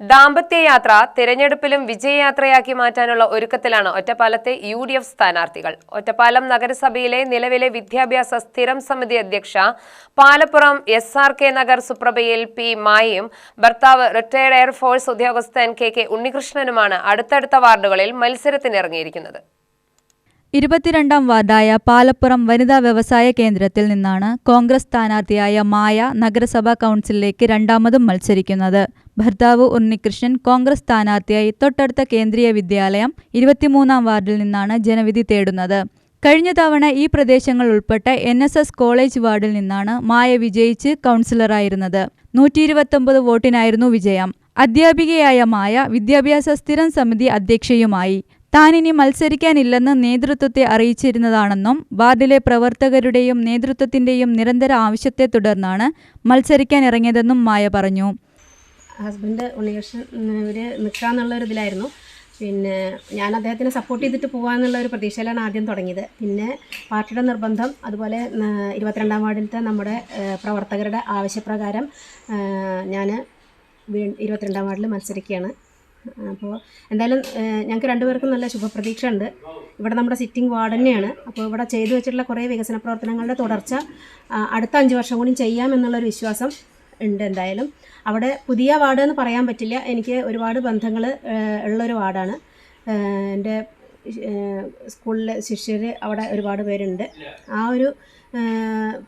ദാമ്പത്യയാത്ര തിരഞ്ഞെടുപ്പിലും വിജയയാത്രയാക്കി മാറ്റാനുള്ള ഒരുക്കത്തിലാണ് ഒറ്റപ്പാലത്തെ U D F സ്ഥാനാർത്ഥികൾ. ഒറ്റപ്പാലം നഗരസഭയിലെ നിലവിലെ വിദ്യാഭ്യാസ സ്ഥിരം സമിതി അധ്യക്ഷ Palappuram S R K Nagar സുപ്രഭയിൽ P മായയും ഭർത്താവ് റിട്ടയർഡ് എയർഫോഴ്സ് ഉദ്യോഗസ്ഥൻ കെ കെ ഉണ്ണികൃഷ്ണനുമാണ് അടുത്തടുത്ത വാർഡുകളിൽ മത്സരത്തിനിറങ്ങിയിരിക്കുന്നത്. ഇരുപത്തിരണ്ടാം വാർഡായ പാലപ്പുറം വനിതാ വ്യവസായ കേന്ദ്രത്തിൽ നിന്നാണ് കോൺഗ്രസ് സ്ഥാനാർത്ഥിയായ മായ നഗരസഭാ കൗൺസിലിലേക്ക് രണ്ടാമതും മത്സരിക്കുന്നത്. ഭർത്താവ് ഉണ്ണികൃഷ്ണൻ കോൺഗ്രസ് സ്ഥാനാർത്ഥിയായി തൊട്ടടുത്ത കേന്ദ്രീയ വിദ്യാലയം ഇരുപത്തിമൂന്നാം വാർഡിൽ നിന്നാണ് ജനവിധി തേടുന്നത്. കഴിഞ്ഞ തവണ ഈ പ്രദേശങ്ങൾ ഉൾപ്പെട്ട എൻ എസ് എസ് കോളേജ് വാർഡിൽ നിന്നാണ് മായ വിജയിച്ച് കൗൺസിലറായിരുന്നത്. നൂറ്റി ഇരുപത്തൊമ്പത് വോട്ടിനായിരുന്നു വിജയം. അധ്യാപികയായ മായ വിദ്യാഭ്യാസ സ്ഥിരം സമിതി അധ്യക്ഷയുമായി. താനിനി മത്സരിക്കാനില്ലെന്ന് നേതൃത്വത്തെ അറിയിച്ചിരുന്നതാണെന്നും വാർഡിലെ പ്രവർത്തകരുടെയും നേതൃത്വത്തിന്റെയും നിരന്തര ആവശ്യത്തെ തുടർന്നാണ് മത്സരിക്കാനിറങ്ങിയതെന്നും മായ പറഞ്ഞു. ഹസ്ബൻഡ് ഉണ്ണികൃഷ്ണൻ ഇവർ നിൽക്കാന്നുള്ള ഒരു ഇതിലായിരുന്നു പിന്നെ ഞാൻ അദ്ദേഹത്തിനെ സപ്പോർട്ട് ചെയ്തിട്ട് പോകാമെന്നുള്ള ഒരു പ്രതീക്ഷയിലാണ് ആദ്യം തുടങ്ങിയത്. പിന്നെ പാർട്ടിയുടെ നിർബന്ധം അതുപോലെ ഇരുപത്തിരണ്ടാം വാർഡിലത്തെ നമ്മുടെ പ്രവർത്തകരുടെ ആവശ്യപ്രകാരം ഞാൻ ഇരുപത്തിരണ്ടാം വാർഡിൽ മത്സരിക്കുകയാണ്. അപ്പോൾ എന്തായാലും ഞങ്ങൾക്ക് രണ്ടുപേർക്കും നല്ല ശുഭപ്രതീക്ഷ ഉണ്ട് ഇവിടെ നമ്മുടെ സിറ്റിംഗ് വാർഡ് തന്നെയാണ്. അപ്പോൾ ഇവിടെ ചെയ്തു വെച്ചിട്ടുള്ള കുറേ വികസന പ്രവർത്തനങ്ങളുടെ തുടർച്ച അടുത്ത അഞ്ച് വർഷം കൂടി ചെയ്യാം എന്നുള്ളൊരു വിശ്വാസം ഉണ്ട് എന്തായാലും. അവിടെ പുതിയ വാർഡ് എന്ന് പറയാൻ പറ്റില്ല. എനിക്ക് ഒരുപാട് ബന്ധങ്ങൾ ഉള്ളൊരു വാർഡാണ്. എന്റെ സ്കൂളിലെ ശിഷ്യർ അവിടെ ഒരുപാട് പേരുണ്ട്. ആ ഒരു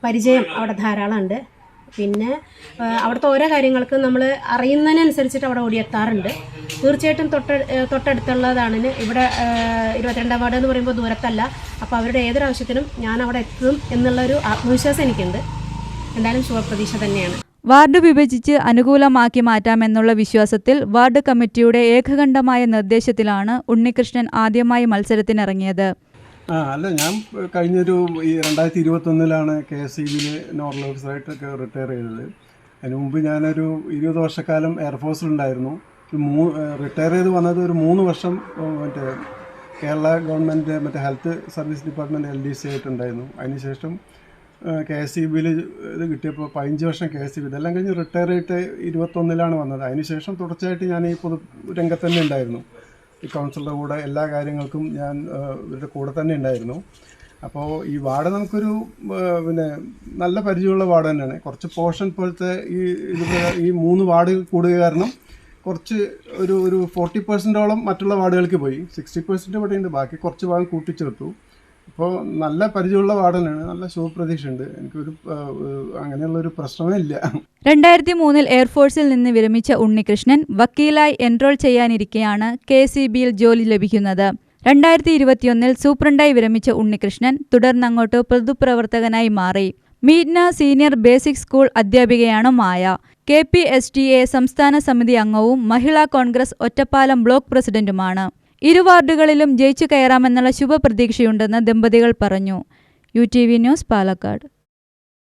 പരിചയം അവിടെ ധാരാളമുണ്ട്. പിന്നെ അവിടുത്തെ ഓരോ കാര്യങ്ങൾക്കും നമ്മൾ അറിയുന്നതിനനുസരിച്ചിട്ട് അവിടെ ഓടിയെത്താറുണ്ട്. തീർച്ചയായിട്ടും തൊട്ട് തൊട്ടടുത്തുള്ളതാണ് ഇവിടെ ഇരുപത്തിരണ്ടാം വാർഡ് എന്ന് പറയുമ്പോൾ ദൂരത്തല്ല. അപ്പോൾ അവരുടെ ഏതൊരാവശ്യത്തിനും ഞാൻ അവിടെ എത്തും എന്നുള്ളൊരു ആത്മവിശ്വാസം എനിക്കുണ്ട്. എന്തായാലും ശുഭപ്രതീക്ഷ തന്നെയാണ്. വാർഡ് വിഭജിച്ച് അനുകൂലമാക്കി മാറ്റാമെന്നുള്ള വിശ്വാസത്തിൽ വാർഡ് കമ്മിറ്റിയുടെ ഏകകണ്ഠമായ നിർദ്ദേശത്തിലാണ് ഉണ്ണികൃഷ്ണൻ ആദ്യമായി മത്സരത്തിനിറങ്ങിയത്. ആ അല്ല ഞാൻ കഴിഞ്ഞൊരു ഈ രണ്ടായിരത്തി ഇരുപത്തൊന്നിലാണ് കെ എസ് ഇ ബിയിൽ നോർമൽ ഓഫീസറായിട്ടൊക്കെ റിട്ടയർ ചെയ്തത്. അതിന് മുമ്പ് ഞാനൊരു ഇരുപത് വർഷക്കാലം എയർഫോഴ്സിലുണ്ടായിരുന്നു. മൂ റിട്ടയർ ചെയ്ത് വന്നത് ഒരു മൂന്ന് വർഷം മറ്റേ കേരള ഗവൺമെന്റ് മറ്റേ health service department L D C ആയിട്ടുണ്ടായിരുന്നു. അതിനുശേഷം കെ എസ് ഇ ബിയിൽ ഇത് കിട്ടിയപ്പോൾ പതിനഞ്ച് വർഷം കെ എസ് ഇ ബി ഇതെല്ലാം കഴിഞ്ഞ് റിട്ടയർ ആയിട്ട് ഇരുപത്തൊന്നിലാണ് വന്നത്. അതിനുശേഷം തുടർച്ചയായിട്ട് ഞാൻ ഈ പൊതു രംഗത്ത് തന്നെ ഉണ്ടായിരുന്നു. ഈ കൗൺസിലറുടെ കൂടെ എല്ലാ കാര്യങ്ങൾക്കും ഞാൻ ഇവരുടെ കൂടെ തന്നെ ഉണ്ടായിരുന്നു. അപ്പോൾ ഈ വാർഡ് നമുക്കൊരു പിന്നെ നല്ല പരിചയമുള്ള വാർഡ് തന്നെയാണ്. കുറച്ച് പോർഷൻ പോലത്തെ ഈ ഇത് ഈ മൂന്ന് വാർഡ് കൂടുക കാരണം കുറച്ച് ഒരു ഒരു ഫോർട്ടി പെർസെന്റോളം മറ്റുള്ള വാർഡുകൾക്ക് പോയി. സിക്സ്റ്റി പെർസെന്റ് ഇവിടെ ഉണ്ട്. ബാക്കി കുറച്ച് ഭാഗം കൂട്ടിച്ചേർത്തു. അപ്പോൾ നല്ല പരിചയമുള്ള വാർഡ് തന്നെയാണ് നല്ല ശുഭപ്രതീക്ഷയുണ്ട് എനിക്കൊരു അങ്ങനെയുള്ള ഒരു പ്രശ്നമേ ഇല്ല. രണ്ടായിരത്തി മൂന്നിൽ എയർഫോഴ്സിൽ നിന്ന് വിരമിച്ച ഉണ്ണികൃഷ്ണൻ വക്കീലായി എൻറോൾ ചെയ്യാനിരിക്കെയാണ് കെ സി ബിയിൽ ജോലി ലഭിക്കുന്നത്. രണ്ടായിരത്തി ഇരുപത്തിയൊന്നിൽ സൂപ്രണ്ടായി വിരമിച്ച ഉണ്ണികൃഷ്ണൻ തുടർന്നങ്ങോട്ട് പൊതുപ്രവർത്തകനായി മാറി. മീറ്റ്ന senior basic school അധ്യാപികയാണ് Maya. K P S T A സംസ്ഥാന സമിതി അംഗവും മഹിളാ കോൺഗ്രസ് ഒറ്റപ്പാലം ബ്ലോക്ക് പ്രസിഡന്റുമാണ്. ഇരു വാർഡുകളിലും ജയിച്ചു കയറാമെന്നുള്ള ശുഭപ്രതീക്ഷയുണ്ടെന്ന് ദമ്പതികൾ പറഞ്ഞു. U T V news Palakkad.